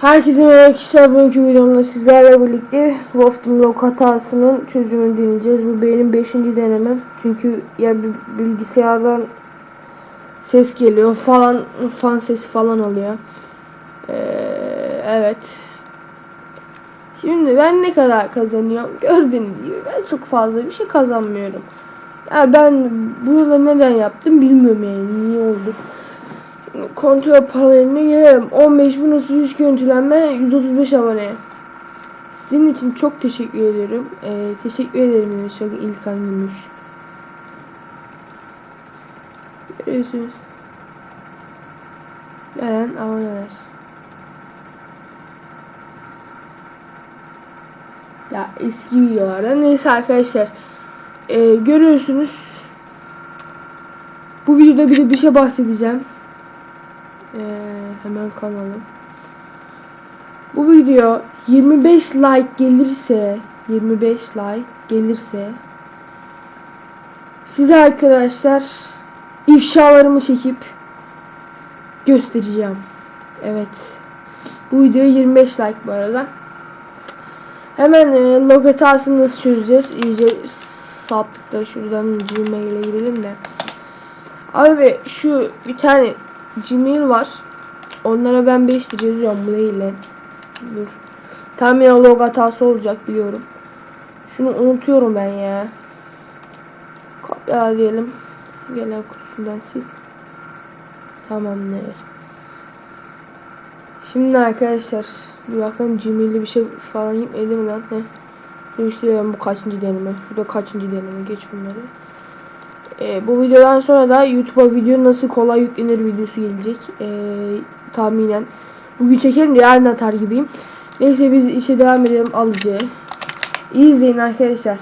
Herkese merhaba arkadaşlar. Bugünkü videomda sizlerle birlikte Wolfteam Lock hatasının çözümünü deneyeceğiz. Bu benim 5. denemem. Çünkü ya bilgisayardan ses geliyor falan fan sesi falan oluyor. Ee, evet. Şimdi ben ne kadar kazanıyorum? Gördüğünüz gibi ben çok fazla bir şey kazanmıyorum. Ya ben burada neden yaptım bilmiyorum yani. Niye oldu? Kontrol panelini girelim. 15.300 görüntülenme 135 abone. Sizin için çok teşekkür ediyorum. Ee, teşekkür ederim demiş çok İlkan Gümüş. Görüyorsunuz. Gelen aboneler. Ya eski videolardan neyse arkadaşlar. Ee, görüyorsunuz. Bu videoda bir de bir şey bahsedeceğim. Ee, hemen kanalım. Bu video 25 like gelirse 25 like gelirse size arkadaşlar ifşalarımı çekip göstereceğim. Evet. Bu video 25 like bu arada. Hemen e, log hatasını nasıl çözeceğiz? İyice saptık da şuradan Gmail'e girelim de. Abi şu bir tane Gmail var. Onlara ben 5 lira yazıyorum bu değil. Dur. Yine log hatası olacak biliyorum. Şunu unutuyorum ben ya. Kopyala diyelim. Gelen kutusundan sil. Tamamdır. Şimdi arkadaşlar bir bakalım Gmail'de bir şey falan gitmedi mi lan? Şimdi işte bu kaçıncı deneme? Şurada kaçıncı deneme? Geç bunları. Ee, bu videodan sonra da YouTube'a video nasıl kolay yüklenir videosu gelecek. Ee, tahminen. Bugün çekerim de yarın atar gibiyim. Neyse biz işe devam edelim alıcı. İyi izleyin arkadaşlar.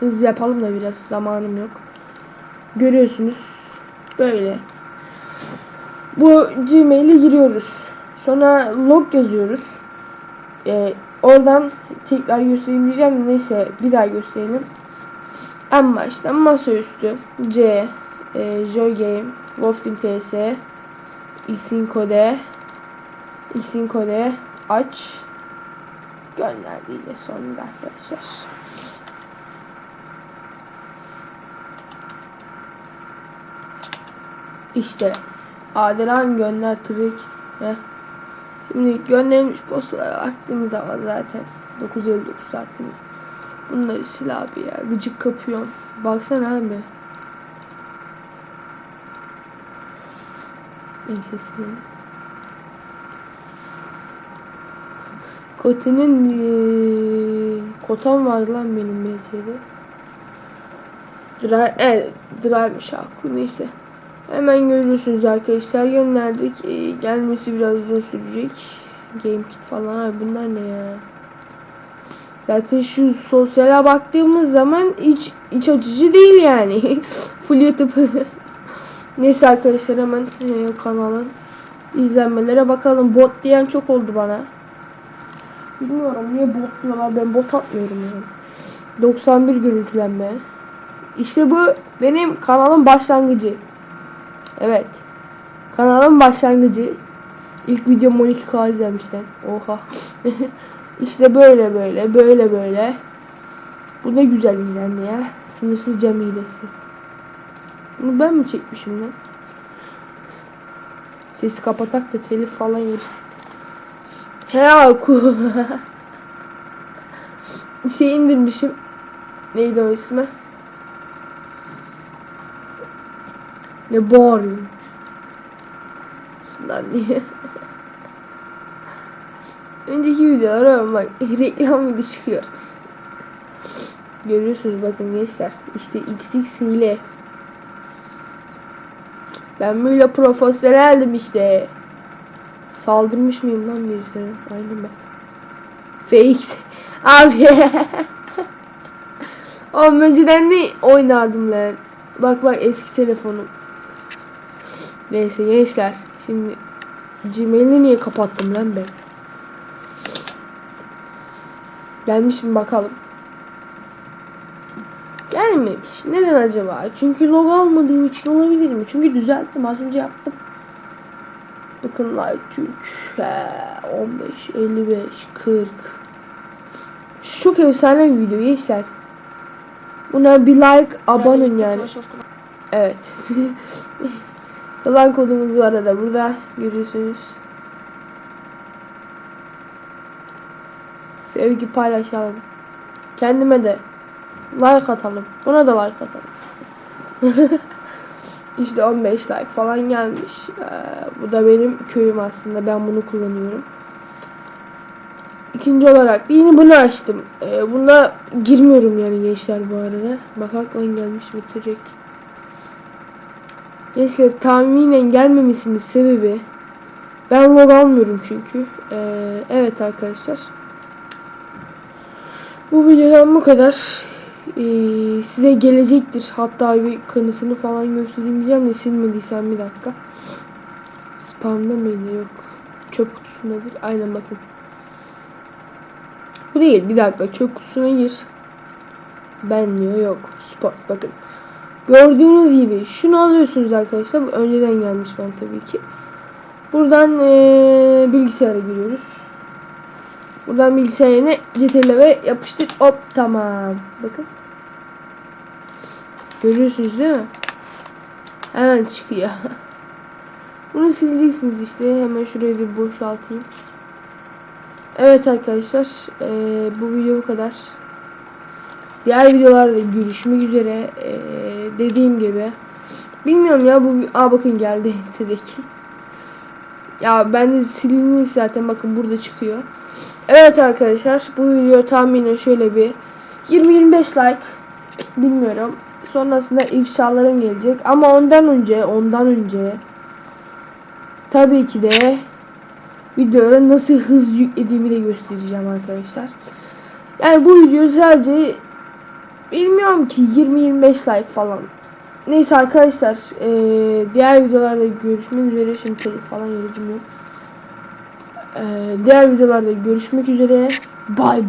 Hızlı yapalım da biraz zamanım yok. Görüyorsunuz. Böyle. Bu Gmail'e giriyoruz. Sonra log yazıyoruz. Ee, oradan tekrar göstereyim diyeceğim. Neyse bir daha gösterelim. En baştan masaüstü C e, Joy Game Wolfteam TS X'in kode X'in kode aç gönderdiğiyle sonunda arkadaşlar. İşte Adelen gönder trik. Şimdi gönderilmiş postalara baktığımız zaman zaten 9.59 saatimiz. Bunları sil abi ya. Gıcık kapıyorum. Baksana abi. Sileyim. Kote'nin ee, kotam var lan benim MT'de. Drive, evet, Drive şarkı neyse. Hemen görüyorsunuz arkadaşlar gönderdik. Ee, gelmesi biraz uzun sürecek. GameKit falan abi bunlar ne ya? Zaten şu sosyale baktığımız zaman iç, iç açıcı değil yani. Full YouTube. Neyse arkadaşlar hemen e, kanalın izlenmelere bakalım. Bot diyen çok oldu bana. Bilmiyorum niye bot diyorlar. Ben bot atmıyorum yani. 91 görüntülenme. İşte bu benim kanalın başlangıcı. Evet. Kanalın başlangıcı. İlk videom 12k izlemişler. Oha. İşte böyle böyle böyle böyle. Bu ne güzel izlendi ya. Sınırsız cam hilesi. Bunu ben mi çekmişim lan? Sesi kapatak da telif falan yeriz. He ku. şey indirmişim. Neydi o ismi? Ne bağırıyorsun? Lan diye. Önceki videolara bak reklam video çıkıyor. Görüyorsunuz bakın gençler. İşte XX hile. Ben böyle profesyoneldim işte. Saldırmış mıyım lan birisine? Aynen bak. Fake. Abi. Oğlum önceden ne oynardım lan? Bak bak eski telefonum. Neyse gençler. Şimdi Gmail'i niye kapattım lan ben? Gelmiş mi bakalım. Gelmemiş. Neden acaba? Çünkü log almadığım için olabilir mi? Çünkü düzelttim. Az önce yaptım. Bak bakın like Türk. He, 15, 55, 40. Çok efsane bir video gençler. Buna bir like, abonun yani. Evet. Kalan kodumuz var da burada görüyorsunuz. Sevgi paylaşalım. Kendime de like atalım. Ona da like atalım. işte 15 like falan gelmiş. Ee, bu da benim köyüm aslında. Ben bunu kullanıyorum. İkinci olarak da yine bunu açtım. Ee, bunda girmiyorum yani gençler bu arada. Bak aklına gelmiş bitirecek. Gençler tahminen gelmemesinin sebebi ben log almıyorum çünkü. Ee, evet arkadaşlar. Bu videodan bu kadar. Ee, size gelecektir. Hatta bir kanıtını falan göstereyim diyeceğim de silmediysem bir dakika. Spamda mıydı? Yok. Çöp kutusundadır. Aynen bakın. Bu değil. Bir dakika. Çöp kutusuna gir. Ben diyor. Yok. Spot. Bakın. Gördüğünüz gibi şunu alıyorsunuz arkadaşlar. Bu önceden gelmiş ben tabii ki. Buradan eee bilgisayara giriyoruz. Buradan bilgisayarına CTRL ve yapıştır. Hop tamam. Bakın. Görüyorsunuz değil mi? Hemen çıkıyor. Bunu sileceksiniz işte. Hemen şurayı bir boşaltayım. Evet arkadaşlar. eee, bu video bu kadar. Diğer videolarda görüşmek üzere. Ee, dediğim gibi. Bilmiyorum ya bu aa bakın geldi tedeki. Ya ben de silinmiş zaten bakın burada çıkıyor. Evet arkadaşlar bu video tahminen şöyle bir 20-25 like bilmiyorum. Sonrasında ifşalarım gelecek ama ondan önce ondan önce tabii ki de videoya nasıl hız yüklediğimi de göstereceğim arkadaşlar. Yani bu video sadece Bilmiyorum ki 20-25 like falan. Neyse arkadaşlar eee, diğer videolarda görüşmek üzere. Şimdi falan yedim yok. Diğer videolarda görüşmek üzere. Bay bay.